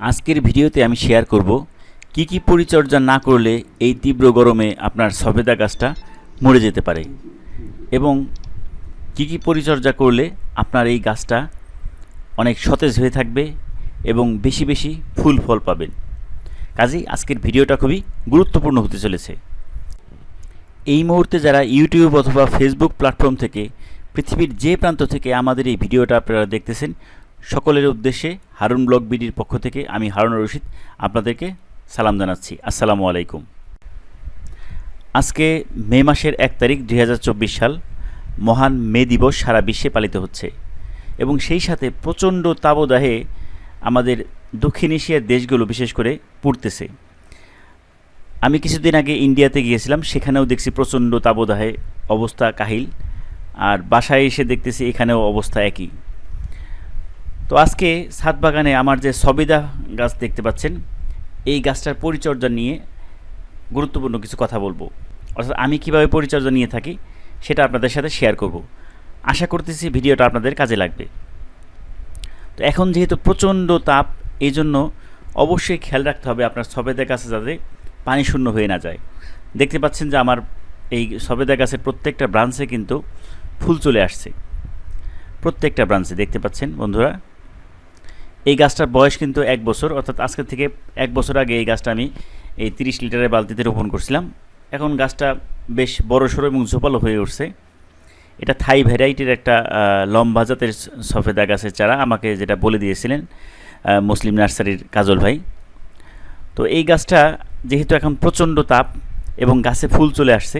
আজকের ভিডিওতে আমি শেয়ার করব কি কি পরিচর্যা না করলে এই তীব্র গরমে আপনার সবেদা গাছটা মরে যেতে পারে এবং কি কি পরিচর্যা করলে আপনার এই গাছটা অনেক সতেজ হয়ে থাকবে এবং বেশি বেশি ফুল ফল পাবেন। কাজেই আজকের ভিডিওটা খুবই গুরুত্বপূর্ণ হতে চলেছে। এই মুহূর্তে যারা ইউটিউব অথবা ফেসবুক প্ল্যাটফর্ম থেকে পৃথিবীর যে প্রান্ত থেকে আমাদের এই ভিডিওটা আপনারা দেখতেছেন সকলের উদ্দেশ্যে হারুন ব্লগ বিডির পক্ষ থেকে আমি হারুন রশিদ আপনাদেরকে সালাম জানাচ্ছি। আসসালামু আলাইকুম। আজকে মে মাসের এক তারিখ দু হাজার চব্বিশ সাল মহান মে দিবস সারা বিশ্বে পালিত হচ্ছে এবং সেই সাথে প্রচণ্ড তাবদাহে আমাদের দক্ষিণ এশিয়ার দেশগুলো বিশেষ করে পড়তেছে। আমি কিছুদিন আগে ইন্ডিয়াতে গিয়েছিলাম, সেখানেও দেখছি প্রচণ্ড তাবদাহে অবস্থা কাহিল। আর বাসায় এসে দেখতেছি এখানেও অবস্থা একই। তো আজকে ছাদ বাগানে আমার যে সবিদা গাছ দেখতে পাচ্ছেন, এই গাছটার পরিচর্যা নিয়ে গুরুত্বপূর্ণ কিছু কথা বলব। অর্থাৎ আমি কীভাবে পরিচর্যা নিয়ে থাকি, সেটা আপনাদের সাথে শেয়ার করব। আশা করতেছি ভিডিওটা আপনাদের কাজে লাগবে। তো এখন যেহেতু প্রচণ্ড তাপ এই জন্য অবশ্যই খেয়াল রাখতে হবে আপনার সবেদা গাছে যাতে পানি শূন্য হয়ে না যায়। দেখতে পাচ্ছেন যে আমার এই সবেদা গাছের প্রত্যেকটা ব্রাঞ্চে কিন্তু ফুল চলে আসছে। প্রত্যেকটা ব্রাঞ্চে দেখতে পাচ্ছেন বন্ধুরা এই গাছটার বয়স কিন্তু এক বছর, অর্থাৎ আজকে থেকে এক বছর আগে এই গাছটা আমি এই তিরিশ লিটারের বালতিতে রোপণ করছিলাম। এখন গাছটা বেশ বড় সড়ো এবং ঝোপালো হয়ে উঠছে। এটা থাই ভ্যারাইটির একটা লম্বা জাতের সফেদা গাছের চারা, আমাকে যেটা বলে দিয়েছিলেন মুসলিম নার্সারির কাজল ভাই। তো এই গাছটা যেহেতু এখন প্রচণ্ড তাপ এবং গাছে ফুল চলে আসছে,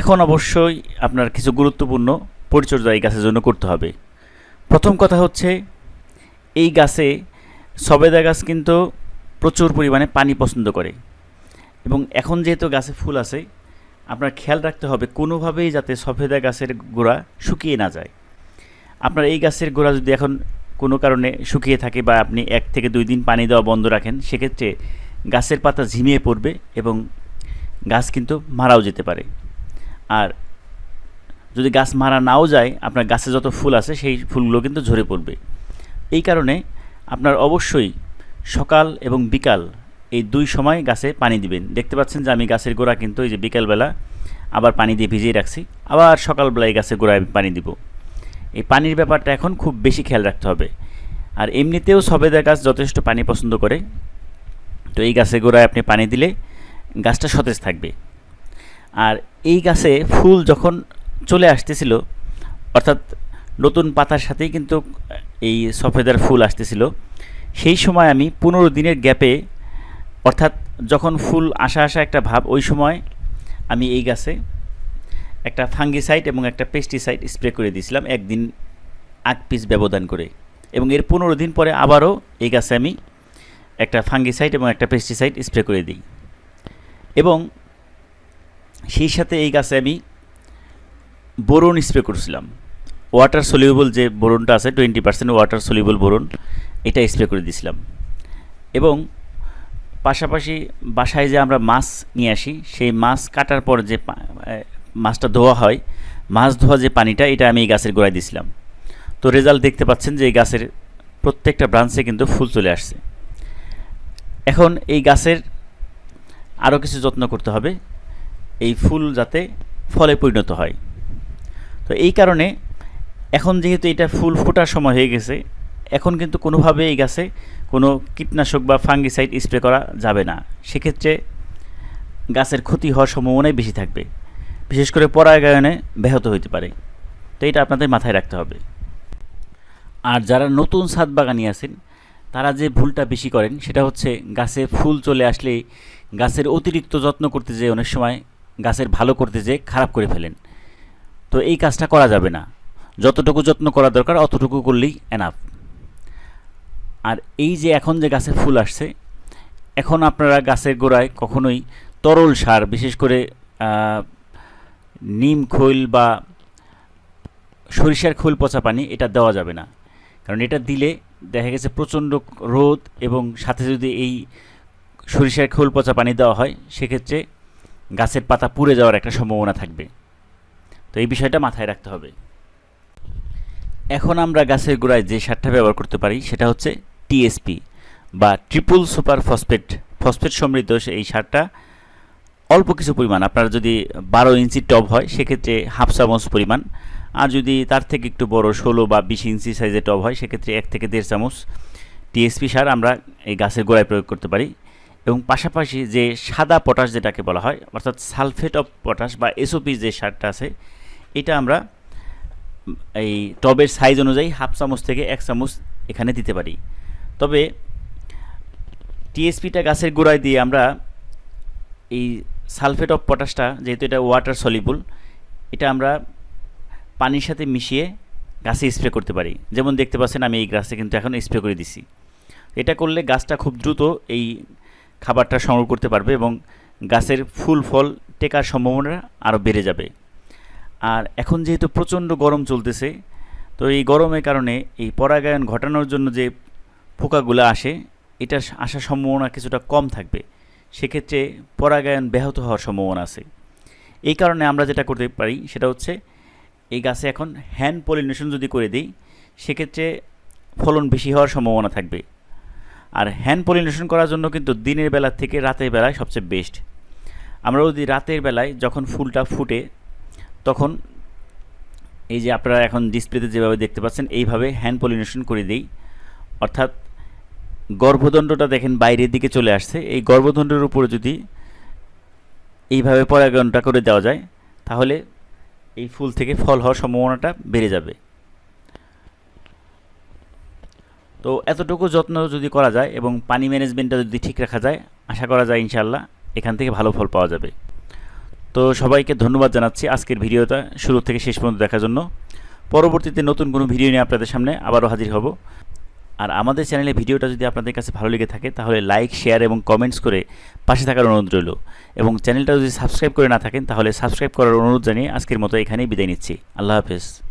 এখন অবশ্যই আপনার কিছু গুরুত্বপূর্ণ পরিচর্যা এই গাছের জন্য করতে হবে। প্রথম কথা হচ্ছে এই গাছে সবেদা গাছ কিন্তু প্রচুর পরিমাণে পানি পছন্দ করে। এবং এখন যেহেতু গাছে ফুল আছে, আপনার খেয়াল রাখতে হবে কোনোভাবেই যাতে সফেদা গাছের গোড়া শুকিয়ে না যায়। আপনার এই গাছের গোড়া যদি এখন কোনো কারণে শুকিয়ে থাকে বা আপনি এক থেকে দুই দিন পানি দেওয়া বন্ধ রাখেন, সেক্ষেত্রে গাছের পাতা ঝিমিয়ে পড়বে এবং গাছ কিন্তু মারাও যেতে পারে। আর যদি গাছ মারা নাও যায়, আপনার গাছে যত ফুল আছে, সেই ফুলগুলো কিন্তু ঝরে পড়বে। এই কারণে আপনার অবশ্যই সকাল এবং বিকাল এই দুই সময় গাছে পানি দিবেন। দেখতে পাচ্ছেন যে আমি গাছের গোড়া কিন্তু এই যে বিকালবেলা আবার পানি দিয়ে ভিজিয়ে রাখছি। আবার সকালবেলা এই গাছের গোড়ায় পানি দিব। এই পানির ব্যাপারটা এখন খুব বেশি খেয়াল রাখতে হবে। আর এমনিতেও সবেদা গাছ যথেষ্ট পানি পছন্দ করে। তো এই গাছের গোড়ায় আপনি পানি দিলে গাছটা সতেজ থাকবে। আর এই গাছে ফুল যখন চলে আসতেছিল, অর্থাৎ নতুন পাতার সাথেই কিন্তু এই সফেদার ফুল আসতেছিল। সেই সময় আমি পনেরো দিনের গ্যাপে অর্থাৎ যখন ফুল আসা আসা একটা ভাব, ওই সময় আমি এই গাছে একটা ফাঙ্গিসাইড এবং একটা পেস্টিসাইড স্প্রে করে দিয়েছিলাম একদিন আগ পিস ব্যবধান করে। এবং এর পনেরো দিন পরে আবারও এই গাছে আমি একটা ফাঙ্গিসাইড এবং একটা পেস্টিসাইড স্প্রে করে দিই। এবং সেই সাথে এই গাছে আমি বোরন স্প্রে করছিলাম। ওয়াটার সলিউবল যে বোরনটা আছে twenty percent water soluble boron এটা স্প্রে করে দিয়েছিলাম। এবং পাশাপাশি বাসায় যে আমরা মাছ নিয়ে আসি, সেই মাছ কাটার পর যে মাছটা ধোয়া হয়, মাছ ধোয়া যে পানিটা, এটা আমি এই গাছের গোড়ায় দিয়েছিলাম। তো রেজাল্ট দেখতে পাচ্ছেন যে এই গাছের প্রত্যেকটা ব্রাঞ্চে কিন্তু ফুল চলে আসছে। এখন এই গাছের আরও কিছু যত্ন করতে হবে, এই ফুল যাতে ফলে পরিণত হয়। তো এই কারণে এখন যেহেতু এটা ফুল ফোটার সময় হয়ে গেছে, এখন কিন্তু কোনোভাবে এই গাছে কোনো কীটনাশক বা ফাঙ্গিসাইড স্প্রে করা যাবে না। সেক্ষেত্রে গাছের ক্ষতি হওয়ার সম্ভাবনাই বেশি থাকবে। বিশেষ করে পরাগায়নে ব্যাহত হইতে পারে। তো এটা আপনাদের মাথায় রাখতে হবে। আর যারা নতুন ছাদ বাগানি আছেন, তারা যে ভুলটা বেশি করেন, সেটা হচ্ছে গাছে ফুল চলে আসলে গাছের অতিরিক্ত যত্ন করতে যেয়ে অনেক সময় গাছের ভালো করতে যেয়ে খারাপ করে ফেলেন। তো এই কাজটা করা যাবে না। যতটুকু যত্ন করা দরকার, অতটুকু করলেই এনাফ আর এই যে এখন যে গাছে ফুল আসছে, এখন আপনারা গাছের গোড়ায় কখনোই তরল সার, বিশেষ করে নিম খৈল বা সরিষার খোল পচা পানি, এটা দেওয়া যাবে না। কারণ এটা দিলে দেখা গেছে প্রচণ্ড রোদ এবং সাথে যদি এই সরিষার খোল পচা পানি দেওয়া হয়, সেক্ষেত্রে গাছের পাতা পুড়ে যাওয়ার একটা সম্ভাবনা থাকবে। তো এই বিষয়টা মাথায় রাখতে হবে। এখন আমরা গাছের গোড়ায় যে সারটা ব্যবহার করতে পারি, সেটা হচ্ছে টিএসপি বা ট্রিপল সুপার ফসফেট ফসফেট সমৃদ্ধ এই সারটা অল্প কিছু পরিমাণ। আপনার যদি বারো ইঞ্চি টব হয়, সেক্ষেত্রে হাফ চামচ পরিমাণ। আর যদি তার থেকে একটু বড় ষোলো বা বিশ ইঞ্চি সাইজের টব হয়, সেক্ষেত্রে এক থেকে দেড় চামচ টিএসপি সার আমরা এই গাছের গোড়ায় প্রয়োগ করতে পারি। এবং পাশাপাশি যে সাদা পটাশ যেটাকে বলা হয়, অর্থাৎ সালফেট অফ পটাশ বা এসওপি যে সারটা আছে, এটা আমরা এই টবের সাইজ অনুযায়ী হাফ চামচ থেকে এক চামচ এখানে দিতে পারি। তবে টিএসপিটা গাছের গোড়ায় দিয়ে আমরা এই সালফেট অফ পটাশটা, যেহেতু এটা ওয়াটার সলিবল এটা আমরা পানির সাথে মিশিয়ে গাছে স্প্রে করতে পারি। যেমন দেখতে পাচ্ছেন আমি এই গাছে কিন্তু এখন স্প্রে করে দিছি। এটা করলে গাছটা খুব দ্রুত এই খাবারটা সংগ্রহ করতে পারবে এবং গাছের ফুল ফল টেকার সম্ভাবনা আরও বেড়ে যাবে। আর এখন যেহেতু প্রচণ্ড গরম চলতেছে, তো এই গরমের কারণে এই পরাগায়ন ঘটানোর জন্য যে পোকাগুলো আসে, এটা আসার সম্ভাবনা কিছুটা কম থাকবে। সেক্ষেত্রে পরাগায়ন ব্যাহত হওয়ার সম্ভাবনা আছে। এই কারণে আমরা যেটা করতে পারি, সেটা হচ্ছে এই গাছে এখন হ্যান্ড পলিনেশন যদি করে দিই, সেক্ষেত্রে ফলন বেশি হওয়ার সম্ভাবনা থাকবে। আর হ্যান্ড পলিনেশন করার জন্য কিন্তু দিনের বেলা থেকে রাতের বেলায় সবচেয়ে বেস্ট। আমরা যদি রাতের বেলায় যখন ফুলটা ফুটে তখন এই যে আপনারা এখন ডিসপ্লেতে যেভাবে দেখতে পাচ্ছেন, এইভাবে হ্যান্ড পলিনেশন করে দিই। অর্থাৎ গর্ভদণ্ডটা দেখেন বাইরের দিকে চলে আসছে। এই গর্ভদণ্ডের উপরে যদি এইভাবে পরাগায়নটা করে দেওয়া যায়, তাহলে এই ফুল থেকে ফল হওয়ার সম্ভাবনাটা বেড়ে যাবে। তো এতটুকু যত্ন যদি করা যায় এবং পানি ম্যানেজমেন্টটা যদি ঠিক রাখা যায়, আশা করা যায় ইনশাল্লাহ এখান থেকে ভালো ফল পাওয়া যাবে। তো সবাইকে ধন্যবাদ জানাচ্ছি আজকের ভিডিওটা শুরু থেকে শেষ পর্যন্ত দেখার জন্য। পরবর্তীতে নতুন কোনো ভিডিও নিয়ে আপনাদের সামনে আবারও হাজির হব। আর আমাদের চ্যানেলে ভিডিওটা যদি আপনাদের কাছে ভালো লেগে থাকে, তাহলে লাইক, শেয়ার এবং কমেন্টস করে পাশে থাকার অনুরোধ রইল। এবং চ্যানেলটা যদি সাবস্ক্রাইব করে না থাকেন, তাহলে সাবস্ক্রাইব করার অনুরোধ জানিয়ে আজকের মতো এখানেই বিদায় নিচ্ছি। আল্লাহ হাফেজ।